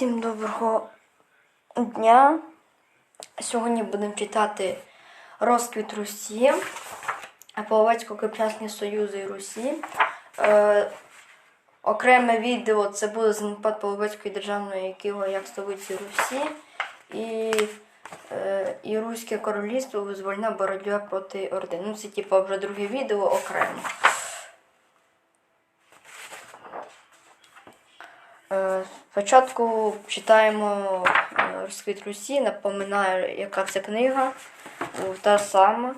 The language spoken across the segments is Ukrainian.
Всім доброго дня. Сьогодні будемо читати Розквіт Русі, Половецько-Кипчасні Союзи Русі. Е, окреме відео це буде занепад Половецької державної Києва як столиці Русі і, е, і Руське королівство визвольна боротьба проти Орди. Ну, це типу вже друге відео окремо. Е, Спочатку читаємо е, Розквіт Русі, напоминаю, яка це книга. Та сама.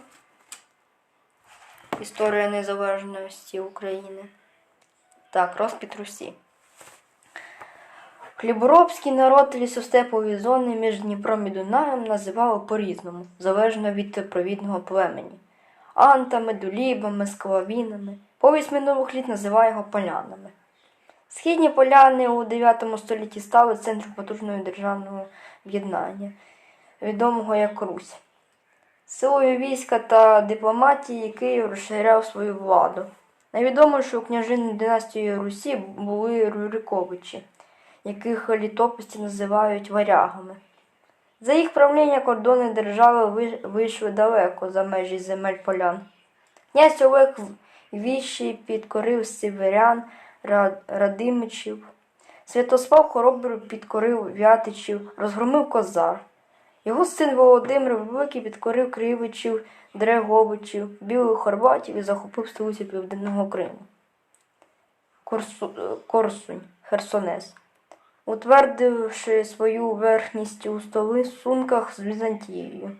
Історія незалежності України. Так, Розквіт Русі. Хліборобський народ лісостепові зони між Дніпром і Дунаєм називали по-різному, залежно від провідного племені. Антами, дулібами, склавінами. Повість минулих літ називає його полянами. Східні поляни у 9 столітті стали центром потужного державного об'єднання, відомого як Русь. Силою війська та дипломатії Київ розширяв свою владу. Найвідомішою княжиною династії Русі були Рюриковичі, яких літописці називають варягами. За їх правління кордони держави вийшли далеко за межі земель полян. Князь Олег Віщий підкорив сіверян, Радимичів. Святослав хоробро підкорив Вятичів, розгромив козар. Його син Володимир Великий підкорив Кривичів, Дреговичів, Білих Хорватів і захопив столицю Південного Криму. Корсу... Корсунь, Херсонес. Утвердивши свою верхність у стосунках з Візантією.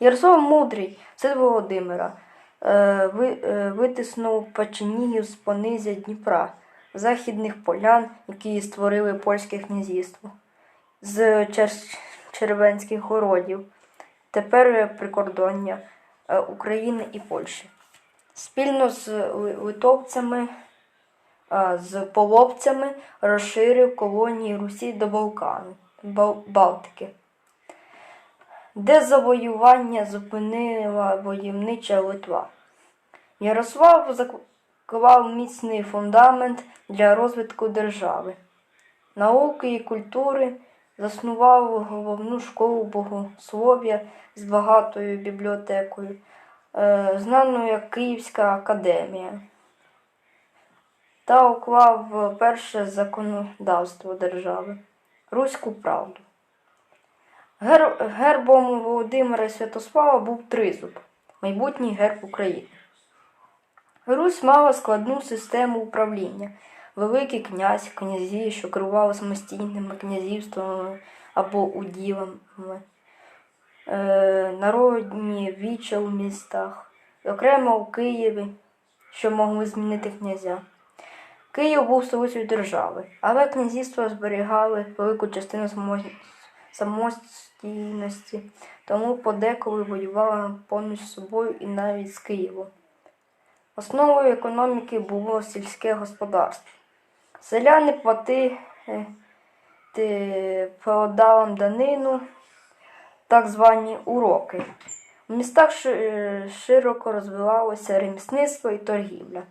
Ярослав Мудрий, син Володимира, витиснув Печенігів з понизя Дніпра, західних полян, які створили польське князівство, з Червенських городів, тепер прикордоння е, України і Польщі. Спільно з литовцями, е, з половцями розширив колонії Русі до Балкану, Балтики де завоювання зупинила войовнича Литва. Ярослав заклав міцний фундамент для розвитку держави, науки і культури, заснував головну школу богослов'я з багатою бібліотекою, е, знану як Київська академія, та уклав перше законодавство держави Руську правду. Гербом Володимира Святослава був тризуб, майбутній герб України. Русь мала складну систему управління. Великий князь, князі, що керували самостійними князівствами або уділами, е, народні віча у містах, окремо у Києві, що могли змінити князя. Київ був столицею держави, але князівства зберігали велику частину самостійності, тому подеколи воювали поміж собою і навіть з Києвом. Основою економіки було сільське господарство. Селяни платили феодалам данину, так звані уроки. У містах широко розвивалося ремісництво і торгівля.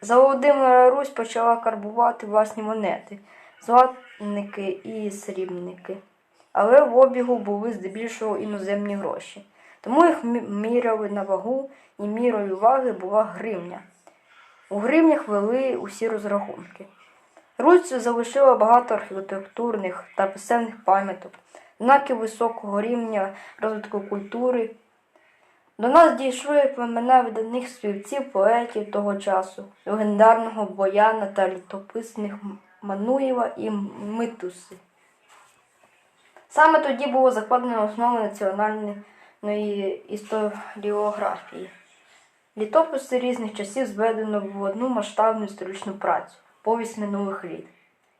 За Володимира Русь почала карбувати власні монети, златники і срібники. Але в обігу були здебільшого іноземні гроші. Тому їх мі- міряли на вагу, і мірою ваги була гривня. У гривнях вели усі розрахунки. Русь залишила багато архітектурних та писемних пам'яток, знаків високого рівня розвитку культури. До нас дійшли племена видатних співців, поетів того часу, легендарного Бояна та літописних Мануєва і Митуси. Саме тоді було закладено основи національної історіографії. Літописи різних часів зведено в одну масштабну історичну працю повість минулих літ,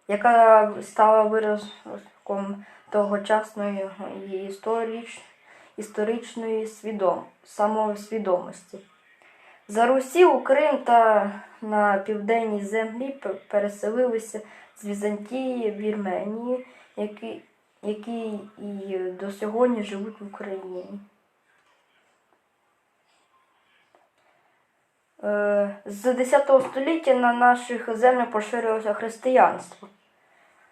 яка стала виразком тогочасної історич, історичної свідом, самосвідомості. За Русі у Крим та на південній землі переселилися з Візантії Вірменії, які, які і до сьогодні живуть в Україні. Е, З X століття на наших землях поширилося християнство.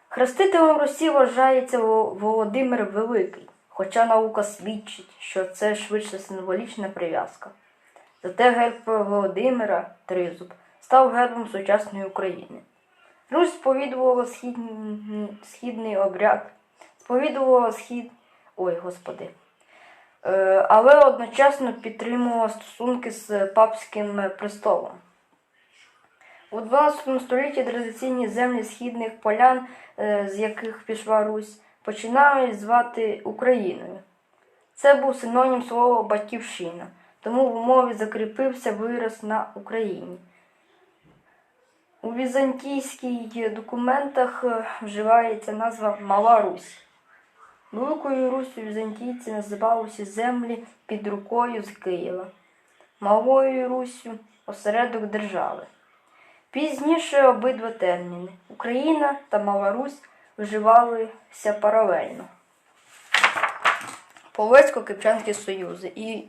Хрестителем Русі вважається Володимир Великий, хоча наука свідчить, що це швидше символічна прив'язка. Зате герб Володимира Тризуб став гербом сучасної України. Русь сповідувала східний обряд, сповідувала схід. Ой, господи. Е, але одночасно підтримувала стосунки з папським престолом. У 12 столітті традиційні землі східних полян, е, з яких пішла Русь, починали звати Україною. Це був синонім слова батьківщина, тому в умові закріпився вираз на Україні. У візантійських документах е, вживається назва Мала Русь. Великою Руссю візантійці називали усі землі під рукою з Києва, Малою Руссю осередок держави. Пізніше обидва терміни Україна та Мала Русь вживалися паралельно. Полецько-Кипчанські союзи і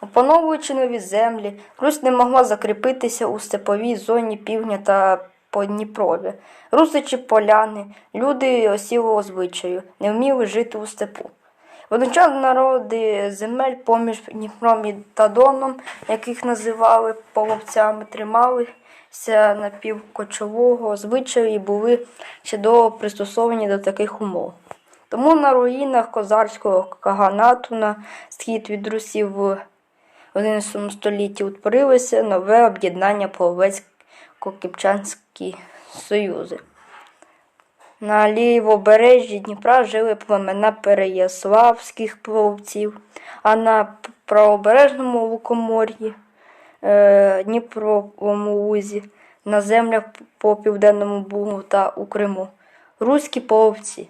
Опановуючи нові землі, Русь не могла закріпитися у степовій зоні півдня та Подніпров'я. Русичі поляни, люди осілого звичаю, не вміли жити у степу. Водночас народи земель поміж Дніпром і Доном, яких називали половцями, трималися напівкочового звичаю і були чудово пристосовані до таких умов. Тому на руїнах козарського каганату на схід від Русі в XI столітті утворилося нове об'єднання Половецько-Кипчанські союзи. На лівобережжі Дніпра жили племена переяславських пловців, а на правобережному лукомор'ї е, Дніпровому лузі, на землях по Південному Бугу та у Криму руські половці.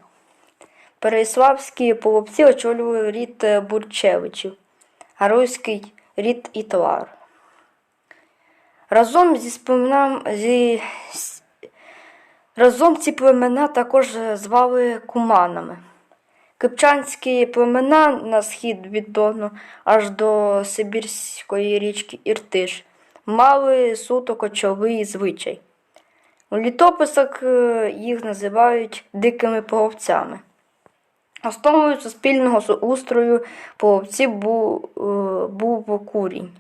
Переяславські половці очолювали рід е, Бурчевичів, а руський рід Ітвар. Разом зі споминам зі Разом ці племена також звали куманами. Кипчанські племена на схід від Дону аж до Сибірської річки Іртиш мали суто кочовий звичай. У літописах е, їх називають дикими половцями. Основою суспільного устрою половців був, е, був курінь,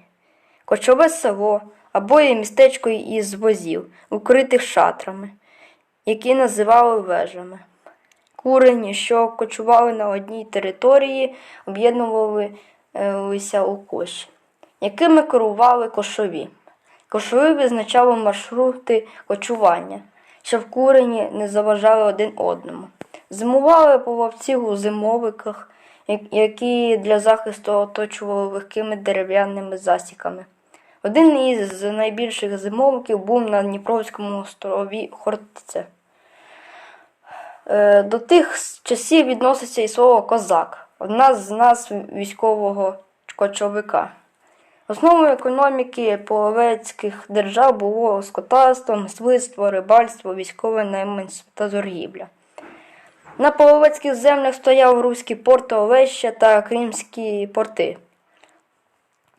кочове село або є містечко із возів, укритих шатрами які називали вежами. Курені, що кочували на одній території, об'єднувалися у коші, якими керували кошові. Кошові визначали маршрути кочування, щоб курені не заважали один одному. Зимували половці у зимовиках, які для захисту оточували легкими дерев'яними засіками. Один із найбільших зимовиків був на Дніпровському острові Хортице. До тих часів відноситься і слово козак, одна з назв військового кочовика. Основою економіки половецьких держав було скотарство, мисливство, рибальство, військове найманство та торгівля. На половецьких землях стояв руський порт Олеща та кримські порти.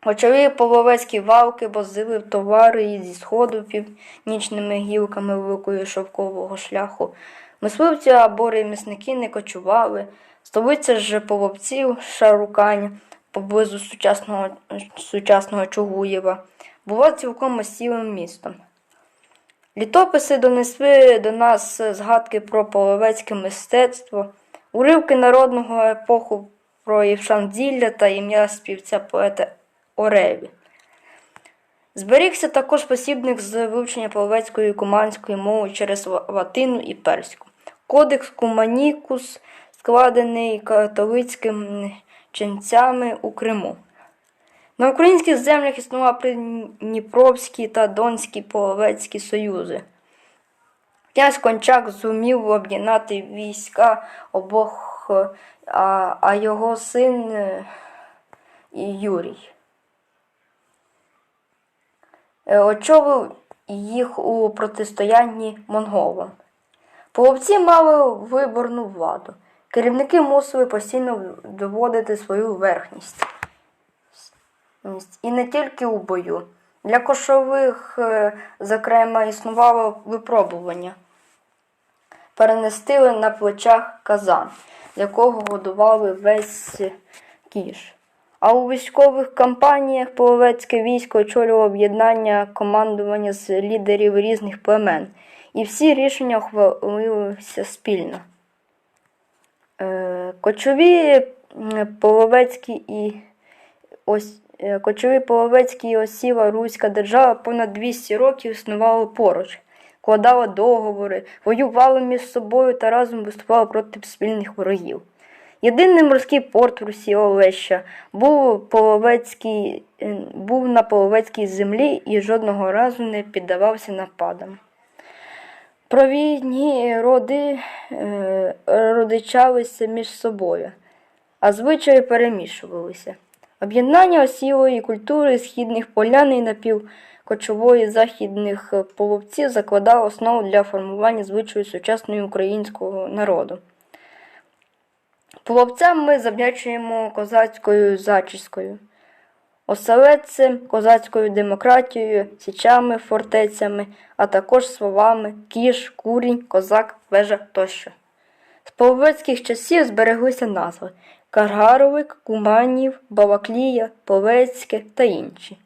Очові половецькі валки возили товари зі сходу північними гілками великої шовкового шляху. Мисливці або ремісники не кочували. Столиця ж половців Шарукань поблизу сучасного, сучасного Чугуєва була цілком осілим містом. Літописи донесли до нас згадки про половецьке мистецтво, уривки народного епоху про Євшанділля та ім'я співця поета Ореві. Зберігся також посібник з вивчення половецької і куманської мови через латину і перську. Кодекс Куманікус, складений католицькими ченцями у Криму. На українських землях існували Придніпровські та Донські половецькі союзи. Князь Кончак зумів об'єднати війська обох, а, а його син е, Юрій. Е, очолив їх у протистоянні монголам. Половці мали виборну владу. Керівники мусили постійно доводити свою верхність. І не тільки у бою. Для кошових, е, зокрема, існувало випробування. Перенестили на плечах казан, якого годували весь кіш. А у військових кампаніях половецьке військо очолювало об'єднання командування з лідерів різних племен, і всі рішення ухвалилися спільно. Е, Кочові половецькі і ось е, кочові половецькі і осіла Руська держава понад 200 років існували поруч, складала договори, воювали між собою та разом виступали проти спільних ворогів. Єдиний морський порт в Русі Олеща був, е, був на половецькій землі і жодного разу не піддавався нападам. Провідні роди е, родичалися між собою, а звичаї перемішувалися. Об'єднання осілої культури східних полян і напівкочової західних половців закладало основу для формування звичаю сучасного українського народу. Половцям ми завдячуємо козацькою зачіскою, оселедцем, козацькою демократією, січами, фортецями, а також словами кіш, курінь, козак, вежа тощо. З половецьких часів збереглися назви Каргаровик, Куманів, Балаклія, Полецьке та інші.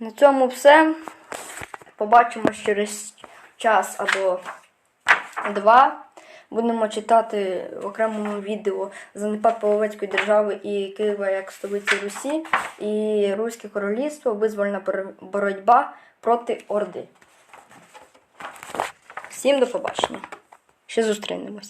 На цьому все. Побачимо через час або два. Будемо читати в окремому відео Занепад Половецької держави і Києва як столиці Русі і Руське королівство, визвольна боротьба проти Орди. Всім до побачення. Ще зустрінемось.